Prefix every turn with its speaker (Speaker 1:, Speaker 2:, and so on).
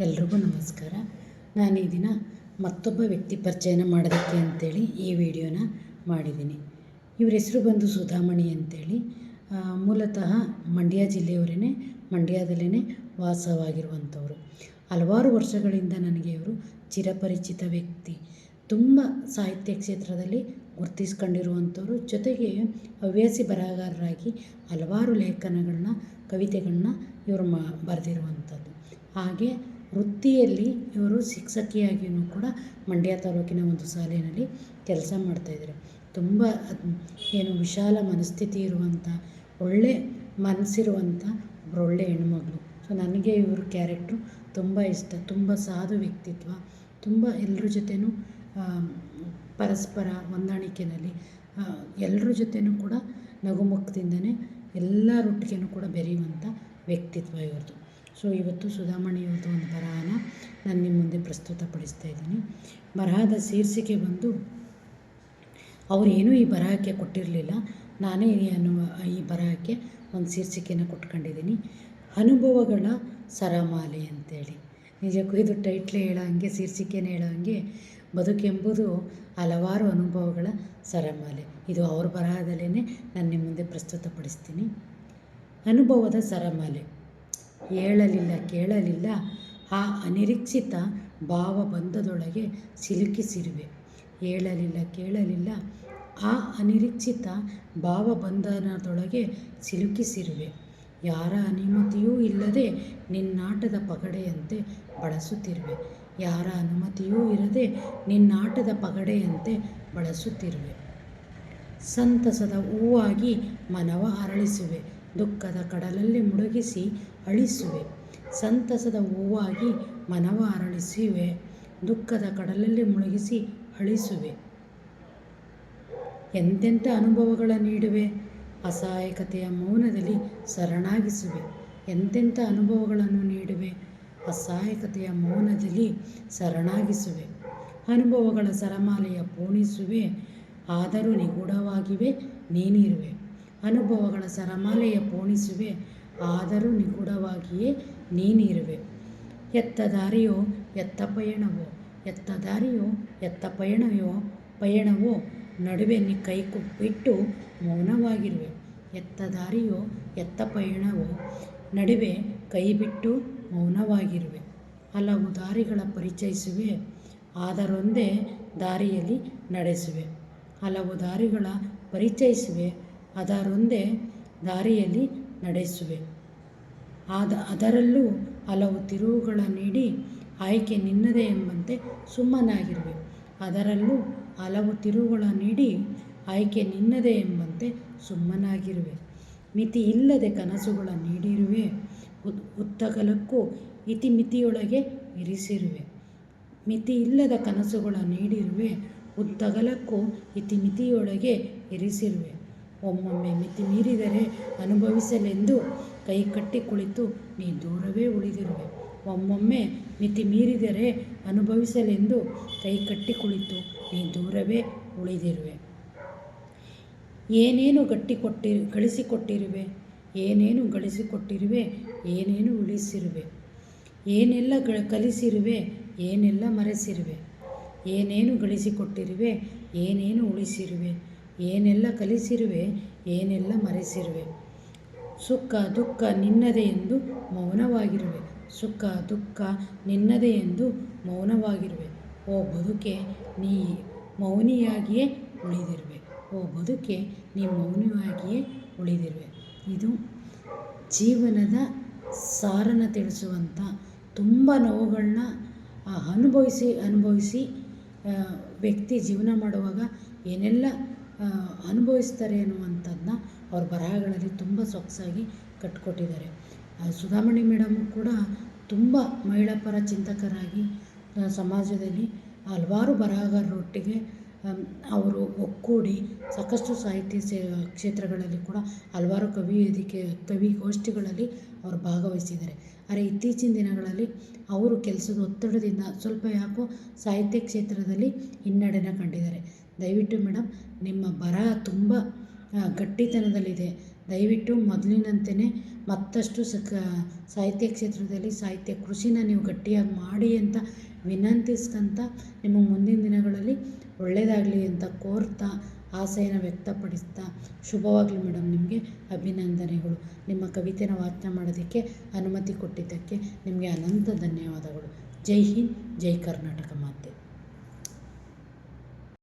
Speaker 1: ಎಲ್ರಿಗೂ ನಮಸ್ಕಾರ. ನಾನು ಈ ದಿನ ಮತ್ತೊಬ್ಬ ವ್ಯಕ್ತಿ ಪರಿಚಯನ ಮಾಡೋದಕ್ಕೆ ಅಂತೇಳಿ ಈ ವಿಡಿಯೋನ ಮಾಡಿದ್ದೀನಿ. ಇವ್ರ ಹೆಸರು ಬಂದು ಸುಧಾಮಣಿ ಅಂತೇಳಿ. ಆ, ಮೂಲತಃ ಮಂಡ್ಯ ಜಿಲ್ಲೆಯವರೇ ಮಂಡ್ಯದಲ್ಲೇ ವಾಸವಾಗಿರುವಂಥವ್ರು. ಹಲವಾರು ವರ್ಷಗಳಿಂದ ನನಗೆ ಇವರು ಚಿರಪರಿಚಿತ ವ್ಯಕ್ತಿ. ತುಂಬ ಸಾಹಿತ್ಯ ಕ್ಷೇತ್ರದಲ್ಲಿ ಗುರ್ತಿಸ್ಕೊಂಡಿರುವಂಥವ್ರು. ಜೊತೆಗೆ ಹವ್ಯಾಸಿ ಬರಹಗಾರರಾಗಿ ಹಲವಾರು ಲೇಖನಗಳನ್ನ ಕವಿತೆಗಳನ್ನ ಇವರು ಮಾ ಬರೆದಿರುವಂಥದ್ದು. ಹಾಗೆ ವೃತ್ತಿಯಲ್ಲಿ ಇವರು ಶಿಕ್ಷಕಿಯಾಗಿಯೂ ಕೂಡ ಮಂಡ್ಯ ತಾಲೂಕಿನ ಒಂದು ಶಾಲೆಯಲ್ಲಿ ಕೆಲಸ ಮಾಡ್ತಾಯಿದ್ದಾರೆ ತುಂಬ ಏನು ವಿಶಾಲ ಮನಸ್ಥಿತಿ ಇರುವಂಥ ಒಳ್ಳೆ ಮನಸ್ಸಿರುವಂಥ ಒಬ್ಬರು ಒಳ್ಳೆ ಹೆಣ್ಮಗಳು. ಸೊ ನನಗೆ ಇವರು ಕ್ಯಾರೆಕ್ಟ್ರು ತುಂಬ ಇಷ್ಟ. ತುಂಬ ಸಾಧು ವ್ಯಕ್ತಿತ್ವ, ತುಂಬ ಎಲ್ಲರ ಜೊತೆನೂ ಪರಸ್ಪರ ಹೊಂದಾಣಿಕೆಯಲ್ಲಿ ಎಲ್ಲರ ಜೊತೆನೂ ಕೂಡ ನಗುಮುಖದಿಂದನೇ ಎಲ್ಲರೊಟ್ಟಿಗೆನೂ ಕೂಡ ಬೆರೆಯುವಂಥ ವ್ಯಕ್ತಿತ್ವ ಇವ್ರದ್ದು ಸೊ ಇವತ್ತು ಸುಧಾಮಣಿಯವ್ರದ್ದು ಒಂದು ಬರಹನ ನಾನು ನಿಮ್ಮ ಮುಂದೆ ಪ್ರಸ್ತುತಪಡಿಸ್ತಾ ಇದ್ದೀನಿ. ಬರಹದ ಶೀರ್ಷಿಕೆ ಬಂದು ಅವರೇನೂ ಈ ಬರಹಕ್ಕೆ ಕೊಟ್ಟಿರಲಿಲ್ಲ. ನಾನೇ ಅನು ಈ ಬರಹಕ್ಕೆ ಒಂದು ಶೀರ್ಷಿಕೆನ ಕೊಟ್ಕೊಂಡಿದ್ದೀನಿ. ಅನುಭವಗಳ ಸರಮಾಲೆ ಅಂತೇಳಿ. ನಿಜಕ್ಕೂ ಇದು ಟೈಟ್ಲೇ ಹೇಳೋ ಹಾಗೆ, ಶೀರ್ಷಿಕೆನೇ ಹೇಳೋ ಹಾಗೆ ಬದುಕೆಂಬುದು ಹಲವಾರು ಅನುಭವಗಳ ಸರಮಾಲೆ. ಇದು ಅವ್ರ ಬರಹದಲ್ಲೇ ನಾನು ನಿಮ್ಮ ಮುಂದೆ ಪ್ರಸ್ತುತಪಡಿಸ್ತೀನಿ. ಅನುಭವದ ಸರಮಾಲೆ. ಹೇಳಲಿಲ್ಲ, ಕೇಳಲಿಲ್ಲ. ಆ ಅನಿರೀಕ್ಷಿತ ಭಾವ ಬಂಧದೊಳಗೆ ಸಿಲುಕಿಸಿರುವೆ. ಹೇಳಲಿಲ್ಲ, ಕೇಳಲಿಲ್ಲ. ಆ ಅನಿರೀಕ್ಷಿತ ಭಾವ ಬಂಧನದೊಳಗೆ ಸಿಲುಕಿಸಿರುವೆ. ಯಾರ ಅನುಮತಿಯೂ ಇಲ್ಲದೆ ನಿನ್ನಾಟದ ಪಗಡೆಯಂತೆ ಬಳಸುತ್ತಿರುವೆ. ಯಾರ ಅನುಮತಿಯೂ ಇರದೆ ನಿನ್ನಾಟದ ಪಗಡೆಯಂತೆ ಬಳಸುತ್ತಿರುವೆ. ಸಂತಸದ ಹೂವಾಗಿ ಮನವ ಅರಳಿಸುವೆ. ದುಃಖದ ಕಡಲಲ್ಲಿ ಮುಳುಗಿಸಿ ಅಳಿಸುವೆ. ಸಂತಸದ ಹೂವಾಗಿ ಮನವ ಅರಳಿಸುವೆ. ದುಃಖದ ಕಡಲಲ್ಲಿ ಮುಳುಗಿಸಿ ಅಳಿಸುವೆ. ಎಂತೆಂಥ ಅನುಭವಗಳ ನೀಡುವೆ. ಅಸಹಾಯಕತೆಯ ಮೌನದಲ್ಲಿ ಶರಣಾಗಿಸುವೆ. ಎಂತೆಂಥ ಅನುಭವಗಳನ್ನು ನೀಡುವೆ. ಅಸಹಾಯಕತೆಯ ಮೌನದಲ್ಲಿ ಶರಣಾಗಿಸುವೆ. ಅನುಭವಗಳ ಸರಮಾಲೆಯ ಪೋಣಿಸುವೆ. ಆದರೂ ನಿಗೂಢವಾಗಿವೆ. ನೀನಿರುವೆ. ಅನುಭವಗಳ ಸರಮಾಲೆಯ ಪೋಣಿಸುವೆ. ಆದರೂ ನಿಗೂಢವಾಗಿಯೇ ನೀನಿರುವೆ. ಎತ್ತ ದಾರಿಯೋ, ಎತ್ತ ಪಯಣವೋ, ಎತ್ತ ದಾರಿಯೋ, ಎತ್ತ ಪಯಣವೋ ಪಯಣವೋ, ನಡುವೆ ನೀ ಕೈ ಬಿಟ್ಟು ಮೌನವಾಗಿರುವೆ. ಎತ್ತ ದಾರಿಯೋ, ಎತ್ತ ಪಯಣವೋ, ನಡುವೆ ಕೈಬಿಟ್ಟು ಮೌನವಾಗಿರುವೆ. ಹಲವು ದಾರಿಗಳ ಪರಿಚಯಿಸುವೆ. ಆದರೊಂದೇ ದಾರಿಯಲ್ಲಿ ನಡೆಸುವೆ. ಹಲವು ದಾರಿಗಳ ಪರಿಚಯಿಸುವೆ. ಅದರೊಂದೇ ದಾರಿಯಲ್ಲಿ ನಡೆಸುವೆ. ಆದ ಅದರಲ್ಲೂ ಹಲವು ತಿರುವುಗಳ ನೀಡಿ ಆಯ್ಕೆ ನಿನ್ನದೇ ಎಂಬಂತೆ ಸುಮ್ಮನಾಗಿರುವೆ. ಅದರಲ್ಲೂ ಹಲವು ತಿರುವುಗಳ ನೀಡಿ ಆಯ್ಕೆ ನಿನ್ನದೇ ಎಂಬಂತೆ ಸುಮ್ಮನಾಗಿರುವೆ. ಮಿತಿ ಇಲ್ಲದೆ ಕನಸುಗಳ ನೀಡಿರುವೆ. ಉತ್ತಗಲಕ್ಕೂ ಇತಿಮಿತಿಯೊಳಗೆ ಇರಿಸಿರುವೆ. ಮಿತಿ ಇಲ್ಲದ ಕನಸುಗಳ ನೀಡಿರುವೆ. ಉತ್ತಗಲಕ್ಕೂ ಇತಿಮಿತಿಯೊಳಗೆ ಇರಿಸಿರುವೆ. ಒಮ್ಮೊಮ್ಮೆ ಮಿತಿ ಮೀರಿದರೆ ಅನುಭವಿಸಲೆಂದು ಕೈ ಕಟ್ಟಿ ಕುಳಿತು ನೀ ದೂರವೇ ಉಳಿದಿರುವೆ. ಒಮ್ಮೊಮ್ಮೆ ಮಿತಿ ಮೀರಿದರೆ ಅನುಭವಿಸಲೆಂದು ಕೈ ಕಟ್ಟಿ ಕುಳಿತು ನೀ ದೂರವೇ ಉಳಿದಿರುವೆ. ಏನೇನು ಗಟ್ಟಿ ಕೊಟ್ಟಿ ಗಳಿಸಿಕೊಟ್ಟಿರುವೆ, ಏನೇನು ಗಳಿಸಿಕೊಟ್ಟಿರುವೆ, ಏನೇನು ಉಳಿಸಿರುವೆ. ಏನೆಲ್ಲ ಕಲಿಸಿರುವೆ, ಏನೆಲ್ಲ ಮರೆಸಿರುವೆ. ಏನೇನು ಗಳಿಸಿಕೊಟ್ಟಿರುವೆ, ಏನೇನು ಉಳಿಸಿರುವೆ. ಏನೆಲ್ಲ ಕಲಿಸಿರುವೆ, ಏನೆಲ್ಲ ಮರೆಸಿರುವೆ. ಸುಖ, ದುಃಖ ನಿನ್ನದೇ ಎಂದು ಮೌನವಾಗಿರುವೆ. ಸುಖ, ದುಃಖ ನಿನ್ನದೇ ಎಂದು ಮೌನವಾಗಿರುವೆ. ಓ ಬದುಕೆ, ನೀ ಮೌನಿಯಾಗಿಯೇ ಉಳಿದಿರುವೆ. ಓ ಬದುಕೆ, ನೀ ಮೌನವಾಗಿಯೇ ಉಳಿದಿರುವೆ. ಇದು ಜೀವನದ ಸಾರನ ತಿಳಿಸುವಂಥ ತುಂಬ ನೋವುಗಳನ್ನ ಅನುಭವಿಸಿ ಅನುಭವಿಸಿ ವ್ಯಕ್ತಿ ಜೀವನ ಮಾಡುವಾಗ ಏನೆಲ್ಲ ಅನುಭವಿಸ್ತಾರೆ ಅನ್ನುವಂಥದ್ದನ್ನ ಅವ್ರ ಬರಹಗಳಲ್ಲಿ ತುಂಬ ಸೊಗಸಾಗಿ ಕಟ್ಕೊಟ್ಟಿದ್ದಾರೆ. ಸುಧಾಮಣಿ ಮೇಡಮ್ ಕೂಡ ತುಂಬ ಮಹಿಳಾ ಪರ ಚಿಂತಕರಾಗಿ ಸಮಾಜದಲ್ಲಿ ಹಲವಾರು ಬರಹಗಾರರೊಟ್ಟಿಗೆ ಅವರು ಒಕ್ಕೂಡಿ ಸಾಕಷ್ಟು ಸಾಹಿತ್ಯ ಸೇ, ಕ್ಷೇತ್ರಗಳಲ್ಲಿ ಕೂಡ ಹಲವಾರು ಕವಿ ವೇದಿಕೆ ಕವಿಗೋಷ್ಠಿಗಳಲ್ಲಿ ಅವರು ಭಾಗವಹಿಸಿದ್ದಾರೆ. ಆದರೆ ಇತ್ತೀಚಿನ ದಿನಗಳಲ್ಲಿ ಅವರು ಕೆಲಸದ ಒತ್ತಡದಿಂದ ಸ್ವಲ್ಪ ಯಾಕೋ ಸಾಹಿತ್ಯ ಕ್ಷೇತ್ರದಲ್ಲಿ ಹಿನ್ನಡೆನ ಕಂಡಿದ್ದಾರೆ. ದಯವಿಟ್ಟು ಮೇಡಮ್ ನಿಮ್ಮ ಬರಹ ತುಂಬ ಗಟ್ಟಿತನದಲ್ಲಿದೆ. ದಯವಿಟ್ಟು ಮೊದಲಿನಂತೆಯೇ ಮತ್ತಷ್ಟು ಸಕ, ಸಾಹಿತ್ಯ ಕ್ಷೇತ್ರದಲ್ಲಿ ಸಾಹಿತ್ಯ ಕೃಷಿನ ನೀವು ಗಟ್ಟಿಯಾಗಿ ಮಾಡಿ ಅಂತ ವಿನಂತಿಸ್ಕಂತ ನಿಮಗೆ ಮುಂದಿನ ದಿನಗಳಲ್ಲಿ ಒಳ್ಳೆಯದಾಗಲಿ ಅಂತ ಕೋರ್ತಾ ಆಸೆಯನ್ನು ವ್ಯಕ್ತಪಡಿಸ್ತಾ ಶುಭವಾಗಲಿ ಮೇಡಮ್ ನಿಮಗೆ ಅಭಿನಂದನೆಗಳು. ನಿಮ್ಮ ಕವಿತೆನ ವಾಚನ ಮಾಡೋದಕ್ಕೆ ಅನುಮತಿ ಕೊಟ್ಟಿದ್ದಕ್ಕೆ ನಿಮಗೆ ಅನಂತ ಧನ್ಯವಾದಗಳು. ಜೈ ಹಿಂದ್, ಜೈ ಕರ್ನಾಟಕ ಮಾತೆ.